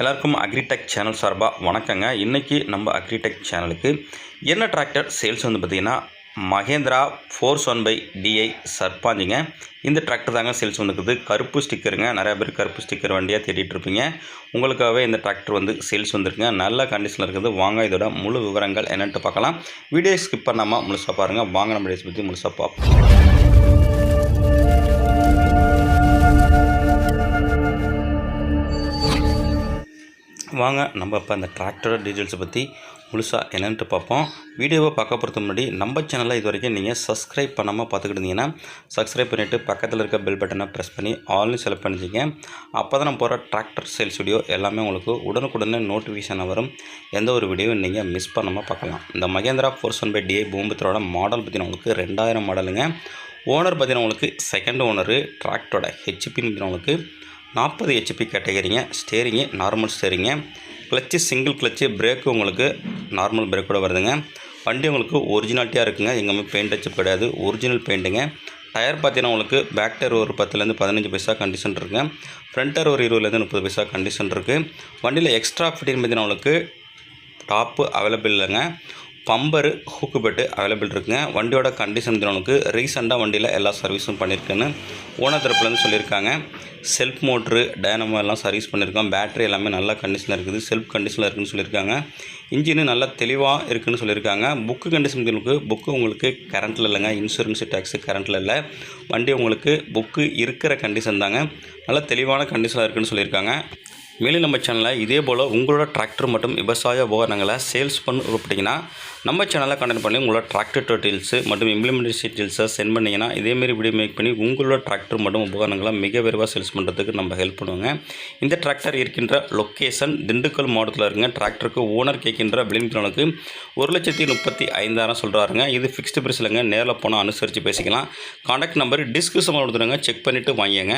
எல்லாருக்கும் agritech channel சார்பாக வணக்கங்க. இன்றைக்கி நம்ம அக்ரிடெக் சேனலுக்கு என்ன டிராக்டர் சேல்ஸ் வந்து பார்த்திங்கன்னா Mahindra four one five DI சர்பாஞ்சுங்க. இந்த டிராக்டர் தாங்க சேல்ஸ் வந்துருக்குது கருப்பு ஸ்டிக்கருங்க நிறைய பேர் கருப்பு ஸ்டிக்கர் வண்டியாக தேடிட்டுருப்பீங்க உங்களுக்காகவே இந்த டிராக்டர் வந்து சேல்ஸ் வந்துருக்குங்க. நல்ல கண்டிஷனில் இருக்குது. வாங்க இதோட முழு விவரங்கள் என்னென்ட்டு பார்க்கலாம். வீடியோ ஸ்கிப் பண்ணாமல் முழுசாக பாருங்கள் வாங்க நம்ம டேஸ் பற்றி முழுசாக பார்ப்போம். வாங்க நம்ம இப்போ அந்த டிராக்டரோட டீட்டெயில்ஸை பற்றி முழுசாக என்னென்ட்டு பார்ப்போம். வீடியோவை பார்க்க போகிறதுக்கு முன்னாடி நம்ம சேனலை இது வரைக்கும் நீங்கள் சப்ஸ்கிரைப் பண்ணாமல் பார்த்துக்கிட்டு இருந்தீங்கன்னா சப்ஸ்கிரைப் பண்ணிவிட்டு பக்கத்தில் இருக்க பெல் பட்டனை ப்ரெஸ் பண்ணி ஆல்னு செலக்ட் பண்ணிச்சிங்க அப்போ தான் நம்ம போகிற டிராக்டர் சேல்ஸ் வீடியோ எல்லாமே உங்களுக்கு உடனுக்குடனே நோட்டிஃபிகேஷன் வரும். எந்த ஒரு வீடியோவும் நீங்கள் மிஸ் பண்ணாமல் பார்க்கலாம். இந்த Mahindra four one five DI பூம்புத்தரோட model பார்த்தீங்கன்னா உங்களுக்கு ரெண்டாயிரம் மாடலுங்க ஓனர் பார்த்தீங்கன்னா உங்களுக்கு செகண்ட் ஓனரு டிராக்டரோட ஹெச்பின்னு பார்த்தீங்கன்னா உங்களுக்கு நாற்பது ஹெச்பி கேட்டகரிங்க. ஸ்டேரிங்கு நார்மல் ஸ்டேரிங்க கிளச்சு சிங்கிள் கிளச்சு பிரேக்கு உங்களுக்கு நார்மல் பிரேக்கோடு வருதுங்க. வண்டி உங்களுக்கு ஒரிஜினாலிட்டியாக இருக்குங்க. எங்கேயுமே பெயிண்ட் அச்சப் கிடையாது. ஒரிஜினல் பெயிண்ட்டுங்க டயர் பார்த்தீங்கன்னா உங்களுக்கு பேக் டயர் ஒரு பத்துலேருந்து பதினஞ்சு பைசா கண்டிஷன் இருக்குங்க. ஃப்ரண்ட் டயர் ஒரு இருபதுலேருந்து முப்பது பைசா கண்டிஷன் இருக்குது வண்டியில் எக்ஸ்ட்ரா ஃபிட்டிங் பார்த்தீங்கன்னா உங்களுக்கு டாப்பு அவைலபிள் இல்லைங்க. பம்பரு ஹூக்கு பெட்டு அவைலபிள் இருக்குங்க. வண்டியோட கண்டிஷன் உங்களுக்கு ரீசெண்டாக வண்டியில் எல்லா சர்வீஸும் பண்ணியிருக்குன்னு ஓனர் தரப்புலேருந்து சொல்லியிருக்காங்க. செல்ஃப் மோட்ரு டைனமோ எல்லாம் சர்வீஸ் பண்ணியிருக்கோம் பேட்டரி எல்லாமே நல்ல கண்டிஷனில் இருக்குது. செல்ஃப் கண்டிஷனில் இருக்குன்னு சொல்லியிருக்காங்க. இன்ஜினு நல்லா தெளிவாக இருக்குன்னு சொல்லியிருக்காங்க. புக்கு கண்டிஷன் உங்களுக்கு புக்கு உங்களுக்கு கரண்ட்டில் இல்லைங்க. இன்சூரன்ஸ் டேக்ஸு கரண்ட்டில் இல்லை. வண்டி உங்களுக்கு புக்கு இருக்கிற கண்டிஷன் தாங்க. நல்லா தெளிவான கண்டிஷனாக இருக்குன்னு சொல்லியிருக்காங்க. மேலும் நம்ம சேனலில் இதே போல் உங்களோட டிராக்டர் மற்றும் விவசாய உபகரணங்களை சேல்ஸ் பண்ண விருப்பப்பட்டீங்கன்னா நம்ம சேனலில் கண்டெக்ட் பண்ணி உங்களோட டிராக்டர் டீட்டெயில்ஸு மற்றும் இம்ப்ளிமெண்டேஷன் டீட்டெயில்ஸை சென்ட் பண்ணிங்கன்னா இதேமாரி வீடியோ மேக் பண்ணி உங்களோட டிராக்டர் மற்றும் உபகரணங்களை மிக விரைவாக சேல்ஸ் பண்ணுறதுக்கு நம்ம ஹெல்ப் பண்ணுவோங்க. இந்த டிராக்டர் இருக்கின்ற லொக்கேஷன் திண்டுக்கல் மாவட்டத்தில் இருக்குங்க. டிராக்டருக்கு ஓனர் கேட்கின்ற விளிம்பினனுக்கு ஒரு லட்சத்தி முப்பத்தி ஐந்தாயிரம் சொல்கிறாருங்க இது ஃபிக்ஸ்டு பிரைஸ் இல்லைங்க. நேரில் போனால் அனுசரித்து பேசிக்கலாம். கான்டாக்ட் நம்பர் டிஸ்கிரிப்ஷன் கொடுத்துருங்க. செக் பண்ணிவிட்டு வாங்கிங்க